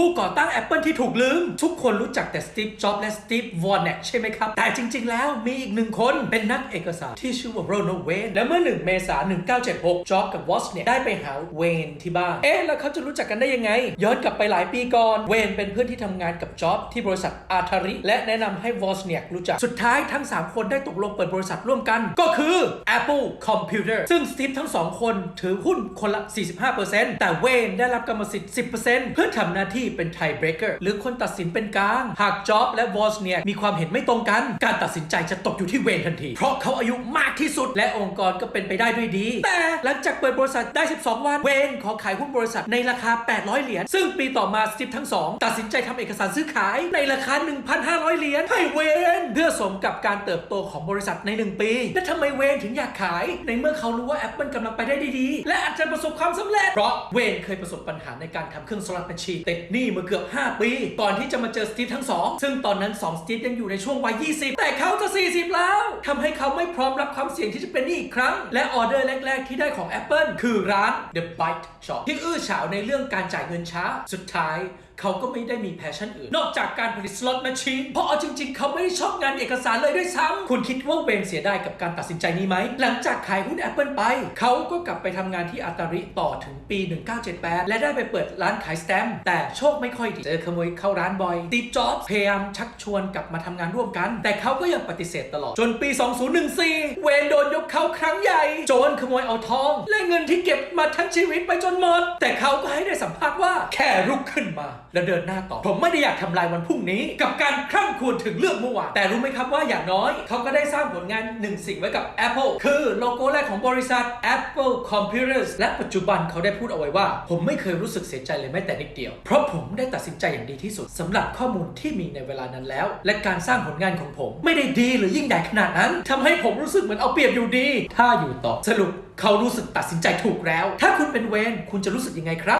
ผู้ก่อตั้ง Apple ที่ถูกลืม ทุกคนรู้จักแต่สตีฟจ็อบและสตีฟวอร์เน็กใช่ไหมครับ แต่จริง ๆ แล้วมีอีกหนึ่งคนเป็นนักเอกสารที่ชื่อว่าโรนัลเวนและเมื่อ 1 เมษายน 1976จ็อบกับวอชเนี่ยได้ไปหาเวนที่บ้าน เอ๊ะ แล้วเขาจะรู้จักกันได้ยังไง ย้อนกลับไปหลายปีก่อน เวนเป็นเพื่อนที่ทำงานกับจ็อบที่บริษัทอาทาริ และแนะนำให้วอชเนี่ยรู้จักสุดท้ายทั้ง 3 คนได้ตกลงเปิดบริษัทร่วมกัน ก็คือ Apple Computer ซึ่งสตีฟทั้งสองคนถือหุ้นคนละ 45%แต่เวนได้รับกรรมสิทธิ์ 10%เพื่อทำหน้าที่เป็นไทเบรกเกอร์หรือคนตัดสินเป็นกลาง หากจ็อบและวอชเนี่ยมีความเห็นไม่ตรงกัน การตัดสินใจจะตกอยู่ที่เวนทันที เพราะเขาอายุมากที่สุดและองค์กรก็เป็นไปได้ด้วยดี แต่หลังจากเปิดบริษัทได้ 12 วัน เวนขอขายหุ้นบริษัทในราคา 800 เหรียญ ซึ่งปีต่อมาสตีฟทั้งสองตัดสินใจทำเอกสารซื้อขายในราคา 1,500 เหรียญให้เวนเพื่อสมกับการเติบโตของบริษัทใน 1 ปี และทำไมเวนถึงอยากขาย ในเมื่อเขารู้ว่า Apple กำลังไปได้ดี และอาจจะประสบความสำเร็จ เพราะเวนเคยประสบปัญหาในการทำเครื่องสลัดบัญชีติดนี้มาเกือบ 5 ปี ก่อนที่จะมาเจอสตีฟทั้งสองซึ่งตอนนั้น 2 สตีฟยังอยู่ในช่วงวัย 20 แต่เขาจะ 40 แล้วทำให้เขาไม่พร้อมรับความเสี่ยงที่จะเป็นหนี้อีกครั้ง และออเดอร์แรก ๆ ที่ได้ของ Apple คือร้าน The Byte Shop ที่อื้อฉาวในเรื่องการจ่ายเงินช้า สุดท้ายเขาก็ไม่ได้มีแพชชั่นอื่น นอกจากการผลิตสล็อตแมชชีนเพราะเอาจริงๆ เขาไม่ได้ชอบงานเอกสารเลยด้วยซ้ำคุณคิดว่าเวนเสียดายกับการตัดสินใจนี้ไหม หลังจากขายหุ้น Apple ไป เขาก็กลับไปทำงานที่อัตาริต่อถึงปี 1978 และได้ไปเปิดร้านขายสแตมป์แต่โชคไม่ค่อยดี เจอขโมยเข้าร้านบ่อยตีจ็อบพยายามชักชวนกลับมาทำงานร่วมกัน แต่เขาก็ยังปฏิเสธตลอด จนปี 2014 เวนโดนยกเข้าครั้งใหญ่ โจรขโมยเอาทอง และเงินที่เก็บมาทั้งชีวิตไปจนหมด แต่เขาก็ให้ได้สัมภาษณ์ว่าแค่ลุกขึ้นมา แล้วเดินหน้าต่อ ผมไม่ได้อยากทำลายวันพรุ่งนี้ กับการคร่ำครวญถึงเรื่องเมื่อวานแต่รู้ไหมครับว่าอย่างน้อย เขาก็ได้สร้างผลงานหนึ่งสิ่งไว้กับ Apple คือโลโก้แรกของบริษัท Apple Computers และปัจจุบันเขาได้พูดเอาไว้ว่า ผมไม่เคยรู้สึกเสียใจเลยแม้แต่นิดเดียวเพราะผมมได้ตัดสินใจอย่างดีที่สุดสำหรับข้อมูลที่มีในเวลานั้นแล้ว และการสร้างผลงานของผมไม่ได้ดีหรือยิ่งใหญ่ขนาดนั้นทำให้ผมรู้สึกเหมือนเอาเปรียบอยู่ดี ถ้าอยู่ต่อสรุปเขารู้สึกตัดสินใจถูกแล้ว ถ้าคุณเป็นเวนคุณจะรู้สึกยังไงครับ